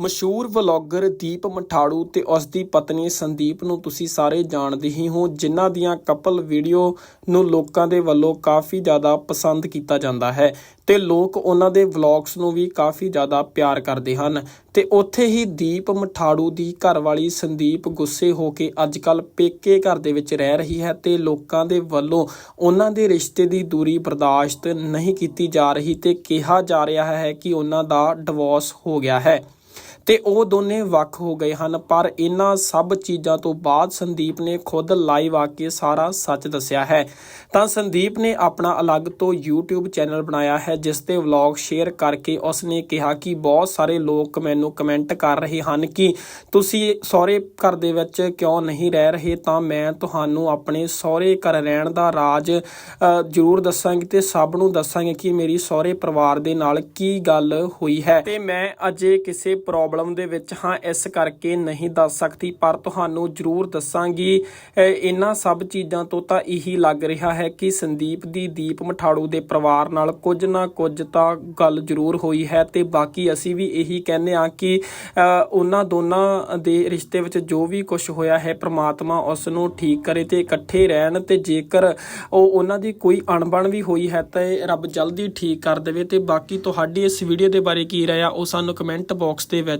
ਮਸ਼ਹੂਰ ਵਲੌਗਰ ਦੀਪ ਮਠਾੜੂ ਤੇ ਉਸ ਦੀ ਪਤਨੀ ਸੰਦੀਪ ਨੂੰ ਤੁਸੀਂ ਸਾਰੇ ਜਾਣਦੇ ਹੀ ਹੋ, ਜਿਨ੍ਹਾਂ ਦੀਆਂ ਕਪਲ ਵੀਡੀਓ ਨੂੰ ਲੋਕਾਂ ਦੇ ਵੱਲੋਂ ਕਾਫੀ ਜ਼ਿਆਦਾ ਪਸੰਦ ਕੀਤਾ ਜਾਂਦਾ ਹੈ ਤੇ ਲੋਕ ਉਹਨਾਂ ਦੇ ਵਲੌਗਸ ਨੂੰ ਵੀ ਕਾਫੀ ਜ਼ਿਆਦਾ ਪਿਆਰ ਕਰਦੇ ਹਨ। ਤੇ ਉੱਥੇ ਹੀ ਦੀਪ ਮਠਾੜੂ ਦੀ ਘਰਵਾਲੀ ਸੰਦੀਪ ਗੁੱਸੇ ਹੋ ਕੇ ਅੱਜਕੱਲ ਪੇਕੇ ਘਰ ਦੇ ਵਿੱਚ ਰਹਿ ਰਹੀ ਹੈ ਤੇ ਲੋਕਾਂ ਦੇ ਵੱਲੋਂ ਉਹਨਾਂ ਦੇ ਰਿਸ਼ਤੇ ਦੀ ਦੂਰੀ ਬਰਦਾਸ਼ਤ ਨਹੀਂ ਕੀਤੀ ਜਾ ਰਹੀ ਤੇ ਕਿਹਾ ਜਾ ਰਿਹਾ ਹੈ ਕਿ ਉਹਨਾਂ ਦਾ ਡਿਵੋਰਸ ਹੋ ਗਿਆ ਹੈ। ਤੇ ਉਹ ਦੋਨੇ ਵੱਖ ਹੋ ਗਏ ਹਨ, ਪਰ ਇਹਨਾਂ ਸਭ ਚੀਜ਼ਾਂ ਤੋਂ ਬਾਅਦ ਸੰਦੀਪ ਨੇ ਖੁਦ ਲਾਈਵ ਆ ਕੇ ਸਾਰਾ ਸੱਚ ਦੱਸਿਆ ਹੈ। ਤਾਂ ਸੰਦੀਪ ਨੇ ਆਪਣਾ ਅਲੱਗ ਤੋਂ YouTube ਚੈਨਲ ਬਣਾਇਆ ਹੈ, ਜਿਸ ਤੇ ਵਲੌਗ ਸ਼ੇਅਰ ਕਰਕੇ ਉਸਨੇ ਕਿਹਾ ਕਿ ਬਹੁਤ ਸਾਰੇ ਲੋਕ ਮੈਨੂੰ ਕਮੈਂਟ ਕਰ ਰਹੇ ਹਨ ਕਿ ਤੁਸੀਂ ਸਹੁਰੇ ਘਰ ਦੇ ਵਿੱਚ ਕਿਉਂ ਨਹੀਂ ਰਹਿ ਰਹੇ? ਤਾਂ ਮੈਂ ਤੁਹਾਨੂੰ ਆਪਣੇ ਸਹੁਰੇ ਘਰ ਰਹਿਣ ਦਾ ਰਾਜ ਜ਼ਰੂਰ ਦੱਸਾਂਗੀ ਤੇ ਸਭ ਨੂੰ ਦੱਸਾਂਗੀ ਕਿ ਮੇਰੀ ਸਹੁਰੇ ਪਰਿਵਾਰ ਦੇ ਨਾਲ ਕੀ ਗੱਲ ਹੋਈ ਹੈ। ਤੇ ਮੈਂ ਅਜੇ ਕਿਸੇ ਪ੍ਰੋਬਲਮ ਪ੍ਰੋਬਲਮ ਦੇ ਵਿੱਚ ਹਾਂ, ਇਸ ਕਰਕੇ ਨਹੀਂ ਦੱਸ ਸਕਦੀ, ਪਰ ਤੁਹਾਨੂੰ ਜ਼ਰੂਰ ਦੱਸਾਂਗੀ। ਇਹਨਾਂ ਸਭ ਚੀਜ਼ਾਂ ਤੋਂ ਤਾਂ ਇਹੀ ਲੱਗ ਰਿਹਾ ਹੈ ਕਿ ਸੰਦੀਪ ਦੀ ਦੀਪ ਮਠਾੜੂ ਦੇ ਪਰਿਵਾਰ ਨਾਲ ਕੁਝ ਨਾ ਕੁਝ ਤਾਂ ਗੱਲ ਜ਼ਰੂਰ ਹੋਈ ਹੈ ਤੇ ਬਾਕੀ ਅਸੀਂ ਵੀ ਇਹੀ ਕਹਿੰਦੇ ਆ ਕਿ ਉਹਨਾਂ ਦੋਨਾਂ ਦੇ ਰਿਸ਼ਤੇ ਵਿੱਚ ਜੋ ਵੀ ਕੁਝ ਹੋਇਆ ਹੈ, ਪ੍ਰਮਾਤਮਾ ਉਸ ਨੂੰ ਠੀਕ ਕਰੇ ਤੇ ਇਕੱਠੇ ਰਹਿਣ ਤੇ ਜੇਕਰ ਉਹ ਉਹਨਾਂ ਦੀ ਕੋਈ ਅਣਬਣ ਵੀ ਹੋਈ ਹੈ ਤੇ ਰੱਬ ਜਲਦੀ ਠੀਕ ਕਰ ਦੇਵੇ। ਤੇ ਬਾਕੀ ਤੁਹਾਡੀ ਇਸ ਵੀਡੀਓ ਦੇ ਬਾਰੇ ਕੀ ਰਾਏ ਆ, ਉਹ ਸਾਨੂੰ ਕਮੈਂਟ ਬਾਕਸ ਦੇ ਵਿੱਚ